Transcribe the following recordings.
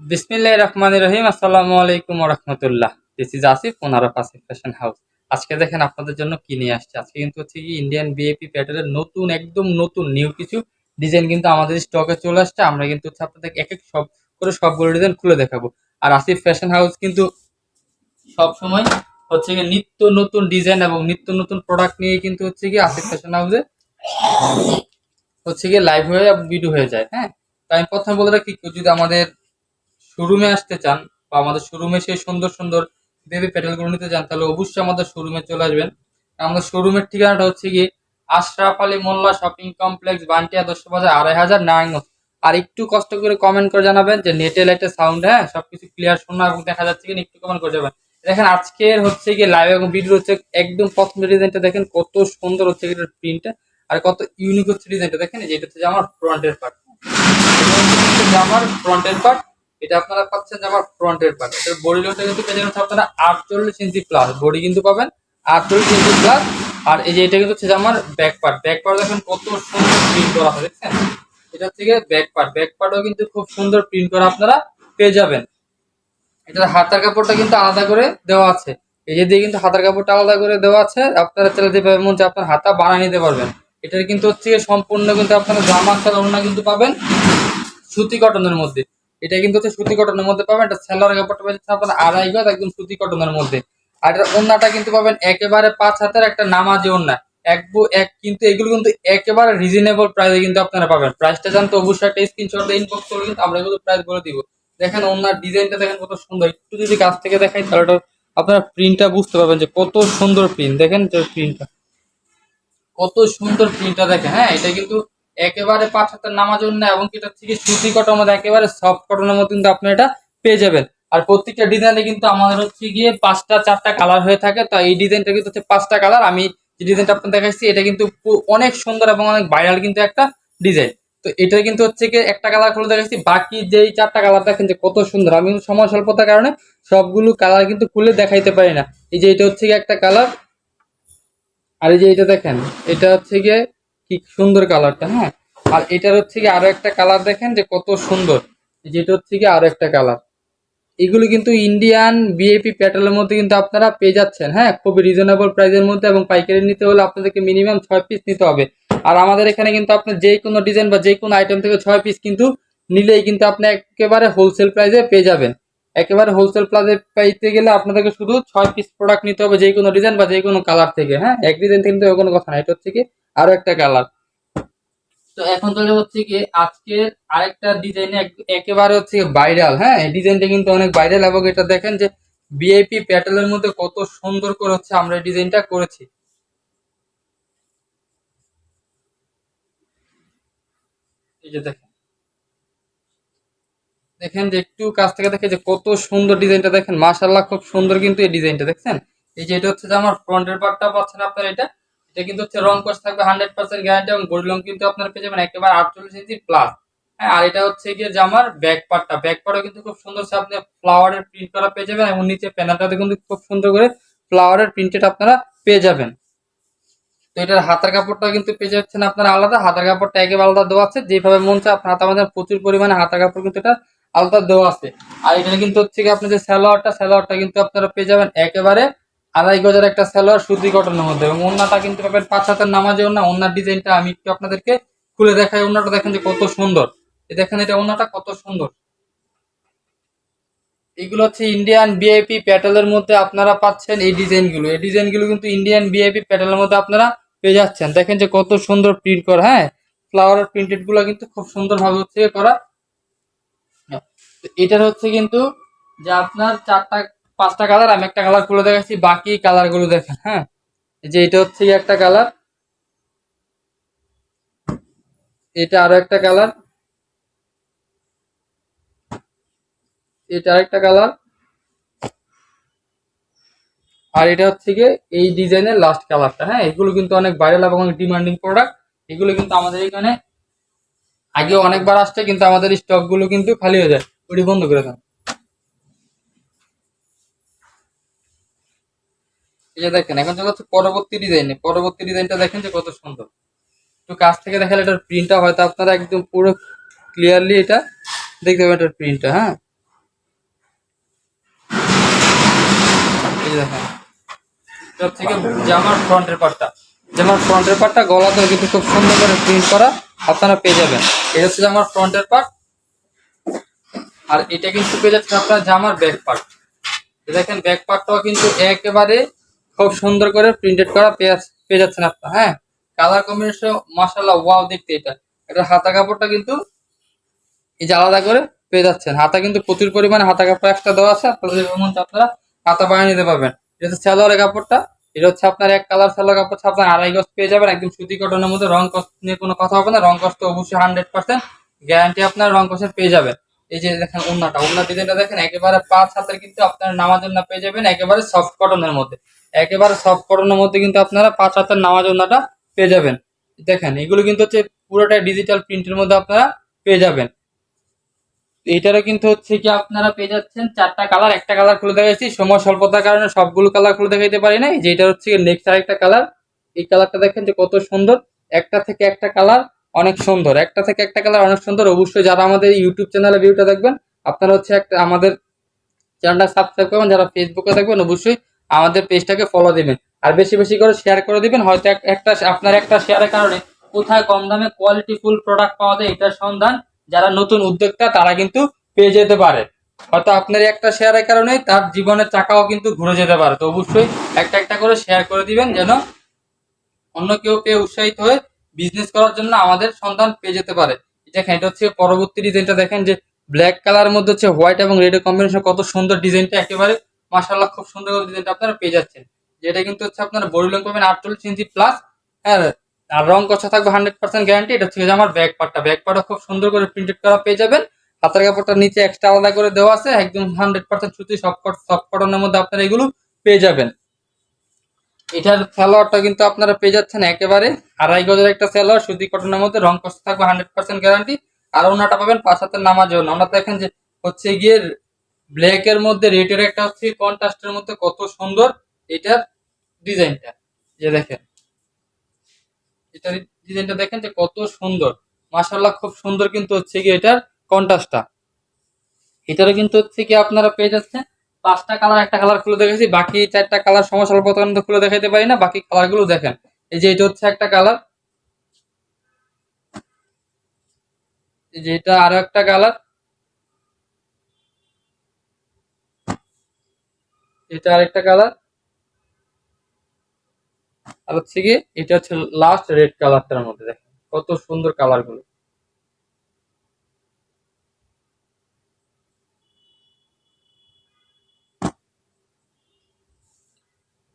বিসমিল্লাহ রহমান রহিম। আসসালামু আলাইকুম রহমতুল্লাহ। This is Asif owner of Asif fashion house আজকে দেখেন আপনাদের জন্য কি নিয়ে আসছে। আজকে কিন্তু হচ্ছে কি ইন্ডিয়ান বিএপি প্যাটার্নের নতুন, একদম নতুন নিউ কিছু ডিজাইন কিন্তু আমাদের স্টকে চলে আসছে। আমরা কিন্তু হচ্ছে আপনাদের এক এক সব করে সবগুলো ডিজাইন খুলে দেখাবো। আর আসিফ ফ্যাশন হাউস কিন্তু সব সময় হচ্ছে কি নিত্য নতুন ডিজাইন এবং নিত্য নতুন প্রোডাক্ট নিয়ে কিন্তু হচ্ছে কি আসিফ ফ্যাশন হাউসে হচ্ছে গিয়ে লাইভ হয়ে ভিডিও হয়ে যায়। হ্যাঁ? তাই আমি প্রথমে বলে রাখি কেউ যদি আমাদের শোরুমে আসতে চান বা আমাদের শোরুমে সেই সুন্দর সুন্দর বেবি প্যাটেলগুলো নিতে চান, তাহলে অবশ্যই আমাদের শোরুমে চলে আসবেন। আমাদের শোরুমের ঠিকানাটা হচ্ছে কি আশরাফ আলী মোল্লা শপিং কমপ্লেক্স, বান্টিয়া দশ বাজার, আড়াই হাজার নারায়ণগঞ্জ আর একটু কষ্ট করে কমেন্ট করে জানাবেন যে নেটে লাইটে সাউন্ড হ্যাঁ সবকিছু ক্লিয়ার শোনা এবং দেখা যাচ্ছে কিনা, একটু কমেন্ট করে যাবেন দেখেন আজকের হচ্ছে গিয়ে লাইভ এবং ভিডিও হচ্ছে একদম প্রথম ডিজাইনটা দেখেন, কত সুন্দর হচ্ছে এটার প্রিন্টটা আর কত ইউনিক হচ্ছে ডিজাইনটা দেখেন এই যে এটা হচ্ছে আমার ফ্রন্টের পার্ট আমার ফ্রন্টের পার্ট এটা আপনারা পাচ্ছেন যে আমার ফ্রন্টের পার্ট এটার বডি লোডটা কিন্তু পেয়ে যাবেন আপনারা আটচল্লিশ ইঞ্চি প্লাস বডি কিন্তু পাবেন আটচল্লিশ ইঞ্চি প্লাস আর এই যে এটা কিন্তু হচ্ছে আমার ব্যাক পার্ট ব্যাক পার্ট দেখেন কত সুন্দর প্রিন্ট করা হয় দেখছেন? এটা থেকে ব্যাক পার্ট ব্যাক পার্টও কিন্তু খুব সুন্দর প্রিন্ট করা আপনারা পেয়ে যাবেন। এটার হাতার কাপড়টা কিন্তু আলাদা করে দেওয়া আছে। এই যে দিয়ে কিন্তু হাতার কাপড়টা আলাদা করে দেওয়া আছে। আপনারা চাইলে যেভাবে মন আপনার হাতা বানিয়ে নিতে পারবেন। এটার কিন্তু হচ্ছে সম্পূর্ণ কিন্তু আপনারা জামা খেলা ওড়না কিন্তু পাবেন সুতি কটনের মধ্যে। এটা কিন্তু হচ্ছে সুতি কটনের মধ্যে পাবেন, এটা সেলার কাপড়টা পাচ্ছেন আপনার আড়াই গজ একদম সুতি কটনের মধ্যে। আর এটার ওড়নাটা কিন্তু পাবেন একেবারে পাঁচ হাতের একটা নামাজি ওড়না এক এক কিন্তু এগুলো কিন্তু একেবারে রিজনেবল প্রাইসে কিন্তু আপনারা পাবেন। প্রাইসটা জানতে অবশ্যই একটা স্ক্রিনশট ইনবক্স করলে কিন্তু আমরা এগুলো প্রাইস বলে দিব। দেখেন ওনার ডিজাইনটা দেখেন কত সুন্দর, একটু যদি কাছ থেকে দেখাই তাহলে আপনারা প্রিন্টটা বুঝতে পারবেন যে কত সুন্দর প্রিন্ট দেখেন প্রিন্টটা কত সুন্দর প্রিন্টটা দেখেন হ্যাঁ এটা কিন্তু একেবারে পাঁচ হাতের নামার জন্য এবং এটা থেকে সুতি কটনের মধ্যে একেবারে সফট কটনের মধ্যে কিন্তু আপনি এটা পেয়ে যাবেন। আর প্রত্যেকটা ডিজাইনে কিন্তু আমাদের হচ্ছে গিয়ে পাঁচটা, চারটা কালার হয়ে থাকে। তো এই ডিজাইনটা কিন্তু হচ্ছে পাঁচটা কালার আমি যে ডিজাইনটা আপনার দেখাচ্ছি এটা কিন্তু অনেক সুন্দর এবং অনেক ভাইরাল কিন্তু একটা ডিজাইন তো এটা কিন্তু হচ্ছে কি একটা কালার খুলে দেখাচ্ছি বাকি যেই চারটা কালার দেখেন যে কত সুন্দর। আমি কিন্তু সময় স্বল্পতার কারণে সবগুলো কালার কিন্তু খুলে দেখাইতে পারি না। এই যে এটা হচ্ছে কি একটা কালার আর এই যে এটা দেখেন, এটা হচ্ছে গিয়ে কি সুন্দর কালারটা হ্যাঁ? আর এটার হচ্ছে কি আরও একটা কালার দেখেন যে কত সুন্দর। এই যে এটা হচ্ছে কি আরও একটা কালার। এগুলো কিন্তু ইন্ডিয়ান বিএপি প্যাটেলের মধ্যে কিন্তু আপনারা পেয়ে যাচ্ছেন হ্যাঁ? খুবই রিজনেবল প্রাইসের মধ্যে এবং পাইকারি নিতে হলে আপনাদেরকে মিনিমাম ছয় পিস নিতে হবে। আর আমাদের এখানে কিন্তু আপনি যে কোনো ডিজাইন বা যে কোনো আইটেম থেকে ছয় পিস কিন্তু নিলেই কিন্তু আপনি একেবারে হোলসেল প্রাইসে পেয়ে যাবেন। একেবারে হোলসেল প্রাইসে পাইতে গেলে আপনাদেরকে শুধু ছয় পিস প্রোডাক্ট নিতে হবে যে কোনো ডিজাইন বা যে কোনো কালার থেকে হ্যাঁ? এক ডিজাইন থেকে কোনো কথা না এটা হচ্ছে আরও একটা কালার তো এখন তাহলে হচ্ছে কি আজকে আরেকটা ডিজাইন একেবারে হচ্ছে ভাইরাল হ্যাঁ এই ডিজাইনটা কিন্তু অনেক ভাইরাল এবং এটা দেখেন যে বিআইপি প্যাটেলের মধ্যে কত সুন্দর করে হচ্ছে আমরা এই ডিজাইনটা করেছি। এই যে দেখেন। দেখেন যে একটু কাছ থেকে দেখে যে কত সুন্দর ডিজাইনটা দেখেন। মাশাল্লাহ খুব সুন্দর কিন্তু এই ডিজাইনটা দেখছেন? এই যে এটা হচ্ছে যে আমার ফ্রন্টের পার্টটা পাচ্ছেন আপনার এটা। এটা কিন্তু হচ্ছে রং কস থাকবে হান্ড্রেড পার্সেন্ট গ্যারান্টি এবং বডি লং কিন্তু আপনারা পেয়ে যাবেন একেবারে আটচল্লিশ ইঞ্চি প্লাস হ্যাঁ আর এটা হচ্ছে গিয়ে জামার ব্যাক পার্টটা ব্যাক পার্টও কিন্তু খুব সুন্দর সে আপনি ফ্লাওয়ারের প্রিন্ট করা পেয়ে যাবেন এবং নিচে প্যানেলটাতে কিন্তু খুব সুন্দর করে ফ্লাওয়ারের প্রিন্টেড আপনারা পেয়ে যাবেন। তো এটার হাতার কাপড়টা কিন্তু পেয়ে যাচ্ছেন আপনারা আলাদা। হাতার কাপড়টা একেবারে আলাদা দেওয়া আছে। যেভাবে মন চায় আপনার হাতা আমাদের প্রচুর পরিমাণে হাতার কাপড় কিন্তু এটা আলাদা দেওয়া আছে। আর এটা কিন্তু হচ্ছে কি আপনি যে স্যালোয়ারটা স্যালোয়ারটা কিন্তু আপনারা পেয়ে যাবেন একেবারে আড়াই গজার একটা স্যালোয়ার সুতি কটনের মধ্যে। এবং ওন্নাটা কিন্তু পাবেন পাঁচ হাতের নামাজে ওন্না। ওন্নার ডিজাইনটা আমি একটু আপনাদেরকে খুলে দেখাই। ওন্নাটা দেখেন যে কত সুন্দর। দেখেন, এটা ওন্নাটা কত সুন্দর। এগুলো হচ্ছে ইন্ডিয়ান বিআইপি প্যাটেলের মধ্যে আপনারা পাচ্ছেন এই ডিজাইনগুলো। এই ডিজাইনগুলো কিন্তু ইন্ডিয়ান বিআইপি প্যাটেলের মধ্যে আপনারা পেয়ে যাচ্ছেন। দেখেন যে কত সুন্দর প্রিন্ট করা হ্যাঁ? ফ্লাওয়ারের প্রিন্টেডগুলো কিন্তু খুব সুন্দর ভাবে হচ্ছে করা। এটার হচ্ছে কিন্তু যে আপনার চারটা পাঁচটা কালার আমি একটা কালার খুলে দেখাচ্ছি, বাকি কালারগুলো দেখেন হ্যাঁ? যে এটা হচ্ছে একটা কালার এটা আরও একটা কালার এটা আরেকটা কালার আর এটা হচ্ছে গিয়ে এই ডিজাইনের লাস্ট কালারটা হ্যাঁ? এগুলো কিন্তু অনেক ভাইরাল এবং অনেক ডিমান্ডিং প্রোডাক্ট এগুলো কিন্তু আমাদের এখানে আগেও অনেকবার আসছে, কিন্তু আমাদের স্টকগুলো কিন্তু খালি হয়ে যায়। ওটি বন্ধ করে দেন। এই যে দেখেন, এখন চলে যাচ্ছে পরবর্তী ডিজাইনে পরবর্তী ডিজাইনটা দেখেন যে কত সুন্দর। একটু কাছ থেকে দেখালে এটার প্রিন্টটা হয়তো আপনারা একদম পুরো ক্লিয়ারলি এটা দেখতে পাবেন এটার প্রিন্টটা হ্যাঁ? দেখেন থেকে ফ্রন্টের ফ্রন্টের পার্টটা কিন্তু খুব সুন্দর করে প্রিন্ট করা আপনারা পেয়ে যাবেন। জামার ফ্রন্টের আর এটা কিন্তু পেয়ে যাচ্ছে জামার দেখেন কিন্তু একেবারে খুব সুন্দর করে প্রিন্টেড করা পেয়ে যাচ্ছেন আপনার হ্যাঁ? কালার কম্বিনেশন মাসাল্লাহ ওয়াও দেখতে এটা। এটা হাতা কাপড়টা কিন্তু এই যে আলাদা করে পেয়ে যাচ্ছেন। হাতা কিন্তু প্রচুর পরিমাণে হাতা কাপড় একটা দেওয়া আছে আপনাদের আপনারা হাতা বানিয়ে নিতে পারবেন। এটা হচ্ছে কাপড়টা, এটা হচ্ছে আপনার এক কালার সালোয়ার কাপড়, হচ্ছে আপনার আড়াই গজ পেয়ে যাবেন, একদম সুতি কটনের মধ্যে, রং কস্ট নিয়ে কোনো কথা হবে না, রং কস্ট অবশ্যই হান্ড্রেড পার্সেন্ট গ্যারান্টি আপনার রং কস্টের পেয়ে যাবেন। এই যে দেখেন ওন্নাটা ওন্নার ডিজাইনটা দেখেন, একেবারে পাঁচ হাতের কিন্তু আপনার নামাজ ওন্না পেয়ে যাবেন, একেবারে সফট কটনের মধ্যে। একেবারে সফট কটনের মধ্যে কিন্তু আপনারা পাঁচ হাতের নামাজ ওন্নাটা পেয়ে যাবেন। দেখেন, এগুলো কিন্তু হচ্ছে পুরোটাই ডিজিটাল প্রিন্টের মধ্যে আপনারা পেয়ে যাবেন। এইটারও কিন্তু হচ্ছে কি আপনারা পেয়ে যাচ্ছেন চারটা কালার একটা কালার খুলে দেখাচ্ছি সময় স্বল্পতার কারণে সবগুলো কালার খুলে দেখাইতে পারি না যেটা হচ্ছে নেক্সট আরেকটা কালার এই কালারটা দেখেন যে কত সুন্দর। একটা থেকে একটা কালার অনেক সুন্দর। একটা থেকে একটা কালার অনেক সুন্দর। অবশ্যই যারা আমাদের ইউটিউব চ্যানেলে ভিডিওটা দেখবেন, আপনারা হচ্ছে একটা আমাদের চ্যানেলটা সাবস্ক্রাইব করবেন। যারা ফেসবুকে দেখবেন, অবশ্যই আমাদের পেজটাকে ফলো দিবেন। আর বেশি বেশি করে শেয়ার করে দিবেন। হয়তো এক- একটা আপনার একটা শেয়ারের কারণে কোথায় কম দামে কোয়ালিটি ফুল প্রোডাক্ট পাওয়া যায় এটার সন্ধান যারা নতুন উদ্যোক্তা, তারা কিন্তু পেয়ে যেতে পারে। হয়তো আপনার একটা শেয়ারের কারণে তার জীবনের চাকাও কিন্তু ঘুরে যেতে পারে। তো অবশ্যই একটা একটা করে শেয়ার করে দিবেন যেন অন্য কেউ পেয়ে উৎসাহিত হয়ে বিজনেস করার জন্য আমাদের সন্ধান পেয়ে যেতে পারে। দেখেন, এটা হচ্ছে পরবর্তী ডিজাইনটা দেখেন যে ব্ল্যাক কালার মধ্যে হচ্ছে হোয়াইট এবং রেড কম্বিনেশন কত সুন্দর ডিজাইনটা একেবারে মাশাআল্লাহ খুব সুন্দর ডিজাইনটা আপনারা পেয়ে যাচ্ছেন। যেটা কিন্তু হচ্ছে আপনার বডি লং পাবেন আটচল্লিশ ইঞ্চি প্লাস হ্যাঁ আর রং কষা থাকবে হান্ড্রেড পার্সেন্ট গ্যারান্টি এটা হচ্ছে আমার ব্যাক পার্টটা ব্যাক পার্টটা খুব সুন্দর করে প্রিন্টেড করা পেয়ে যাবেন। হাতের কাপড়টা নিচে এক্সট্রা আলাদা করে দেওয়া আছে, একদম হান্ড্রেড পার্সেন্ট সুতি সফট সফট কটনের মধ্যে আপনারা এগুলো পেয়ে যাবেন। এটার সালোয়ারটা কিন্তু আপনারা পেয়ে যাচ্ছেন একেবারে আড়াই গজের একটা সালোয়ার, সুতি কটনের মধ্যে রং কষ্ট থাকবে হান্ড্রেড পার্সেন্ট গ্যারান্টি আর ওনাটা পাবেন পাঁচ হাতের নামাজ জন্য ওনা দেখেন যে হচ্ছে গিয়ে ব্ল্যাক এর মধ্যে রেটের একটা হচ্ছে কন্ট্রাস্টের মধ্যে কত সুন্দর এটার ডিজাইনটা। যে দেখেন, এটার ডিজাইনটা দেখেন যে কত সুন্দর। মাশাল্লাহ খুব সুন্দর কিন্তু হচ্ছে কি এটার কন্ট্রাস্টটা এটারও কিন্তু হচ্ছে কি আপনারা পেয়ে যাচ্ছেন। পাঁচটা কালার একটা কালার খুলে দেখেছি বাকি চারটা কালার সমস্যা অল্প পর্যন্ত খুলে দেখাইতে পারি না, বাকি কালারগুলো দেখেন। এই যে এটা হচ্ছে একটা কালার এই যে এটা আরও একটা কালার এটা আরেকটা কালার আর হচ্ছে কি এটা হচ্ছে লাস্ট রেড কালারটার মধ্যে দেখেন, কত সুন্দর কালারগুলো।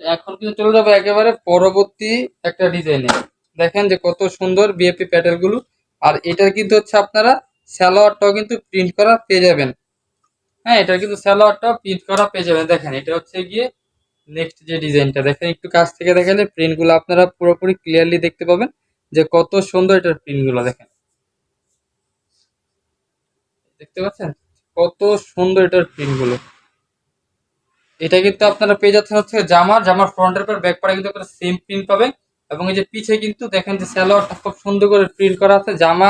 এখন কিন্তু চলে যাব একেবারে পরবর্তী একটা ডিজাইনে দেখেন যে কত সুন্দর বিএপি প্যাটেলগুলো। আর এটার কিন্তু হচ্ছে আপনারা স্যালোয়ারটাও কিন্তু প্রিন্ট করা পেয়ে যাবেন। হ্যাঁ এটা কিন্তু স্যালোয়ারটাও প্রিন্ট করা পেয়ে যাবেন। দেখেন, এটা হচ্ছে গিয়ে নেক্সট যে ডিজাইনটা দেখেন, একটু কাছ থেকে দেখালে প্রিন্টগুলো আপনারা পুরোপুরি ক্লিয়ারলি দেখতে পাবেন যে কত সুন্দর এটার প্রিন্টগুলো দেখেন। দেখতে পাচ্ছেন? কত সুন্দর এটার প্রিন্টগুলো এটা কিন্তু আপনারা পেয়ে যাচ্ছেন হচ্ছে জামার জামার ফ্রন্টের পর ব্যাক পাড়ে কিন্তু আপনারা সেম প্রিন্ট পাবেন। এবং এই যে পিছে কিন্তু দেখেন যে স্যালোয়ারটা খুব সুন্দর করে প্রিন্ট করা আছে, জামা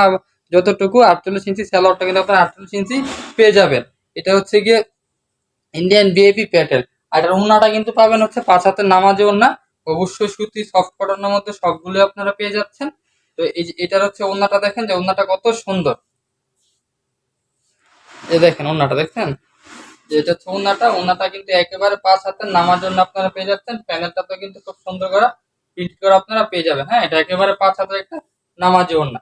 যতটুকু আটচল্লিশ ইঞ্চি স্যালোয়ারটা কিন্তু আপনারা আটচল্লিশ ইঞ্চি পেয়ে যাবেন। এটা হচ্ছে গিয়ে ইন্ডিয়ান বিএপি প্যাটেল আর এটার ওড়নাটা কিন্তু পাবেন হচ্ছে পাঁচ হাতের নামাজে ওড়না। অবশ্যই সুতি সফট কটনের মধ্যে সবগুলো আপনারা পেয়ে যাচ্ছেন। তো এই এটার হচ্ছে ওড়নাটা দেখেন যে ওনাটা কত সুন্দর। এই দেখেন ওড়নাটা দেখছেন? যে এটা হচ্ছে ওনাটা ওনাটা কিন্তু একেবারে পাঁচ হাতের নামার জন্য আপনারা পেয়ে যাচ্ছেন। প্যানেলটা তো কিন্তু খুব সুন্দর করা প্রিন্ট করে আপনারা পেয়ে যাবেন। হ্যাঁ এটা একেবারে পাঁচ হাতের একটা নামাজি ওড়না।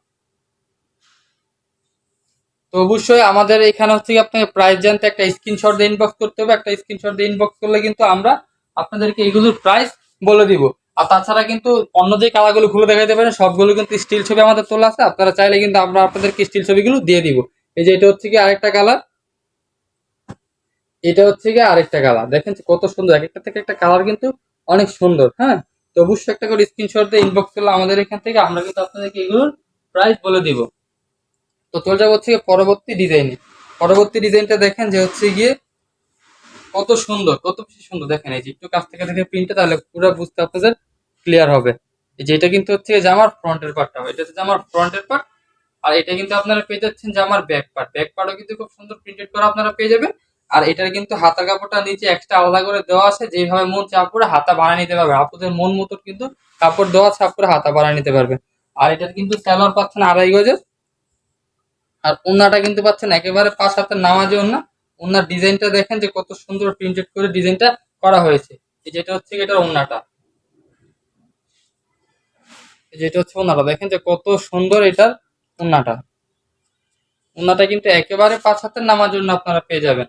তো অবশ্যই আমাদের এখানে হচ্ছে আপনাকে প্রাইস জানতে একটা স্ক্রিনশট দিয়ে ইনবক্স করতে হবে। একটা স্ক্রিনশট দিয়ে ইনবক্স করলে কিন্তু আমরা আপনাদেরকে এগুলোর প্রাইস বলে দিব। আর তাছাড়া কিন্তু অন্য যে কালারগুলো খুলে দেখাতে পারেন, সবগুলো কিন্তু স্টিল ছবি আমাদের তোলা আছে। আপনারা চাইলে কিন্তু আমরা আপনাদেরকে স্টিল ছবিগুলো দিয়ে দিব। এই যে এটা হচ্ছে কি আরেকটা কালার। এটা হচ্ছে কি আরেকটা কালার। দেখেন কত সুন্দর। এক একটা থেকে একটা কালার কিন্তু অনেক সুন্দর হ্যাঁ? তো অবশ্যই একটা করে স্ক্রিনশট দিয়ে ইনবক্স করলে আমাদের এখান থেকে আমরা কিন্তু আপনাদেরকে এগুলোর প্রাইস বলে দিব। তো চলে যাব হচ্ছে পরবর্তী ডিজাইনে পরবর্তী ডিজাইনটা দেখেন যে হচ্ছে গিয়ে কত সুন্দর, কত বেশি সুন্দর। দেখেন এই যে একটু কাছ থেকে দেখে প্রিন্টটা তাহলে পুরো বুঝতে আপনাদের ক্লিয়ার হবে। এই যে এটা কিন্তু হচ্ছে জামার ফ্রন্টের পার্টটা এটা হচ্ছে জামার ফ্রন্টের পার্ট আর এটা কিন্তু আপনারা পেয়ে যাচ্ছেন জামার ব্যাক পার্ট ব্যাক পার্টও কিন্তু খুব সুন্দর প্রিন্টেড করা আপনারা পেয়ে যাবেন। আর এটার কিন্তু হাতা কাপড়টা নিচে এক্সট্রা আলাদা করে দেওয়া আছে। যেভাবে মন চাপ করে হাতা বানিয়ে নিতে পারবে। আপনাদের মন মতো কিন্তু কাপড় দেওয়া চাপ করে হাতা বানিয়ে নিতে পারবে। আর এটার কিন্তু স্যালোয়ার পাচ্ছেন আড়াই গজের। আর ওন্নাটা কিন্তু পাচ্ছেন একেবারে পাঁচ হাতের নামাজে ওন্না ওন্নার ডিজাইনটা দেখেন যে কত সুন্দর প্রিন্টেড করে ডিজাইনটা করা হয়েছে। যেটা হচ্ছে এটার ওন্নাটা যেটা হচ্ছে ওন্নাটা দেখেন যে কত সুন্দর এটার ওন্নাটা ওন্নাটা কিন্তু একেবারে পাঁচ হাতের নামার জন্য আপনারা পেয়ে যাবেন।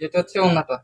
যেটা হচ্ছে ওন্নাটা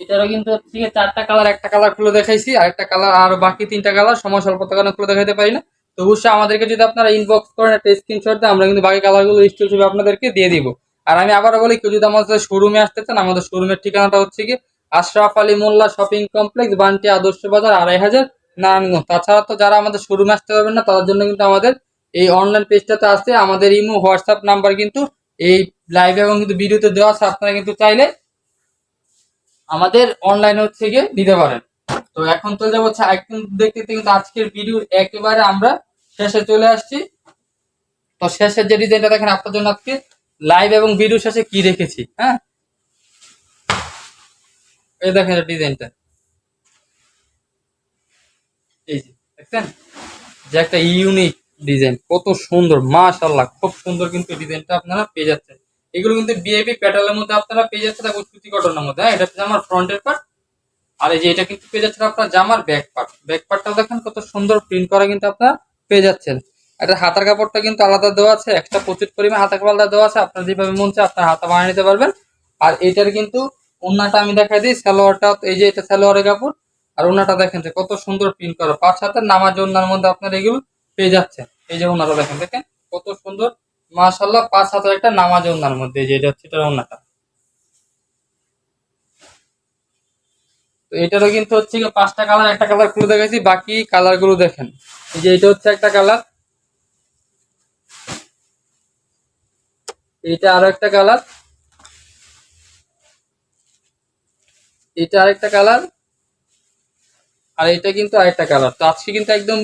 এটারও কিন্তু হচ্ছে চারটা কালার, একটা কালার খুলে দেখাইছি আর একটা কালার, আর বাকি তিনটা কালার সময় স্বল্পতার কারণে খুলে দেখাতে পারি না। তো অবশ্যই আমাদেরকে যদি আপনারা ইনবক্স করেন একটা স্ক্রিনশট দেন, আমরা কিন্তু বাকি কালারগুলো স্টিল হিসেবে আপনাদেরকে দিয়ে দিব। আর আমি আবারও বলি, কেউ যদি আমাদের শোরুমে আসতে চান, আমাদের শোরুমের ঠিকানাটা হচ্ছে কি আশরাফ আলী মোল্লা শপিং কমপ্লেক্স বান্টি আদর্শ বাজার, আড়াই হাজার নারায়ণগঞ্জ। তাছাড়া তো যারা আমাদের শোরুমে আসতে পারবেন না, তাদের জন্য কিন্তু আমাদের এই অনলাইন পেজটাতে আছে, আমাদের ইমো, হোয়াটসঅ্যাপ নাম্বার কিন্তু এই লাইভ এবং কিন্তু ভিডিওতে দেওয়া আছে, আপনারা কিন্তু চাইলে আমাদের অনলাইনে হচ্ছে গিয়ে দিতে পারেন। তো এখন চলে যাব হচ্ছে এখন দেখতে কিন্তু আজকের ভিডিও একেবারে আমরা শেষে চলে আসছি। তো শেষের যে ডিজাইনটা দেখেন আপনার জন্য আজকে লাইভ এবং ভিডিও শেষে কি রেখেছি হ্যাঁ? এই দেখেন ডিজাইনটা এই যে, দেখছেন? যে একটা ইউনিক ডিজাইন কত সুন্দর মাশাল্লাহ খুব সুন্দর কিন্তু ডিজাইনটা আপনারা পেয়ে যাচ্ছেন। এগুলো কিন্তু বিএপি প্যাটার্নের মধ্যে আপনারা পেয়ে যাচ্ছেন এবং সুতি কটনের মধ্যে হ্যাঁ? এটা আমার ফ্রন্টের পার্ট আর এই যে এটা কিন্তু পেয়ে যাচ্ছেন আপনার জামার ব্যাক পার্ট ব্যাক পার্টটাও দেখেন কত সুন্দর প্রিন্ট করা কিন্তু আপনারা পেয়ে যাচ্ছেন। এটা হাতার কাপড়টা কিন্তু আলাদা দেওয়া আছে, একটা প্রচুর পরিমাণে হাতা কাপড় দেওয়া আছে, আপনার যেভাবে মন চায় আপনার হাতা বানিয়ে নিতে পারবেন। আর এটার কিন্তু ওন্নাটা আমি দেখাই দিই, সালোয়ারটা, এই যে এটা সালোয়ারের কাপড়, আর ওনাটা দেখেন যে কত সুন্দর প্রিন্ট করা। পাঁচ হাতের নামাজ ওনার মধ্যে আপনার এগুলো পেয়ে যাচ্ছেন। এই যে ওনাটা দেখেন দেখেন কত সুন্দর মাশাল্লাহ পাঁচ হাতের একটা নামাজ ওনার মধ্যে, এই যে এটা হচ্ছে এটা ওনাটা তো এটারও কিন্তু হচ্ছে পাঁচটা কালার একটা কালার খুলে দেখেছি বাকি কালারগুলো দেখেন। এই যে এটা হচ্ছে একটা কালার এটা আরও একটা কালার এটা আরেকটা কালার আর এটা কিন্তু আরেকটা কালার তো আজকে কিন্তু একদম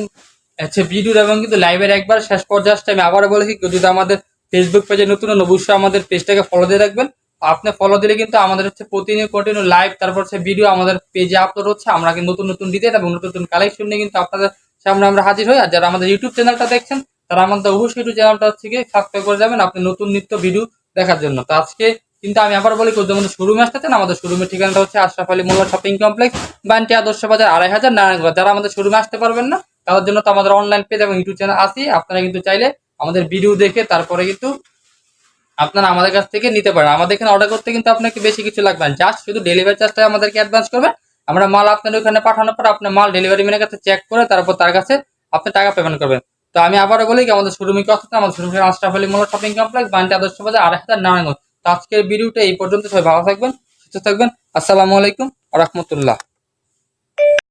হচ্ছে ভিডিওর এবং কিন্তু লাইভের একবার শেষ পর্যায়ে আমি আবারও বলেছি যদি আমাদের ফেসবুক পেজে নতুন অবশ্যই আমাদের পেজটাকে ফলো দিয়ে রাখবেন। আপনি ফলো দিলে কিন্তু আমাদের হচ্ছে প্রতিদিন কন্টিনিউ লাইভ তারপর হচ্ছে ভিডিও আমাদের পেজে আপলোড হচ্ছে। আমরা কিন্তু নতুন নতুন ডিজাইন এবং নতুন নতুন কালেকশন নিয়ে কিন্তু আপনাদের সামনে আমরা হাজির হই। আর যারা আমাদের ইউটিউব চ্যানেলটা দেখছেন, তারা আমাদের অবশ্যই ইউটিউব চ্যানেলটা হচ্ছে গিয়ে সাবস্ক্রাইব করে যাবেন আপনি নতুন নিত্য ভিডিও দেখার জন্য। তো আজকে কিন্তু আমি আবার বলি, কেউ আমাদের শোরুমে আসতে চান আমাদের শোরুমের ঠিকানাটা হচ্ছে আশরাফ আলী মোল্লা শপিং কমপ্লেক্স বান্টি আদর্শ বাজার, আড়াই হাজার, নারায়ণগঞ্জ। যারা আমাদের শোরুমে আসতে পারবেন না, তাদের জন্য তো আমাদের অনলাইন পেজ এবং ইউটিউব চ্যানেল আছে আপনারা কিন্তু চাইলে আমাদের ভিডিও দেখে তারপরে কিন্তু আপনারা আমাদের কাছ থেকে নিতে পারেন। আমাদের এখানে অর্ডার করতে কিন্তু আপনাকে বেশি কিছু লাগবে না। জাস্ট শুধু ডেলিভারি চার্জটা আমাদেরকে অ্যাডভান্স করবেন আমরা মাল আপনার ওখানে পাঠানোর পর আপনার মাল ডেলিভারি ম্যানের কাছে চেক করে তারপর তার কাছে আপনি টাকা পেমেন্ট করবেন। তো আমি আবারও বলি আমাদের শোরুমে কি অর্থাৎ আমাদের শোরুমে আশরাফ আলী মোল্লা শপিং কমপ্লেক্স বান্টি আদর্শ বাজার আড়াই হাজার নারায়ণগঞ্জ। তো আজকের ভিডিওটা এই পর্যন্ত সবাই ভালো থাকবেন, সুস্থ থাকবেন। আসসালামু আলাইকুম রহমতুল্লাহ।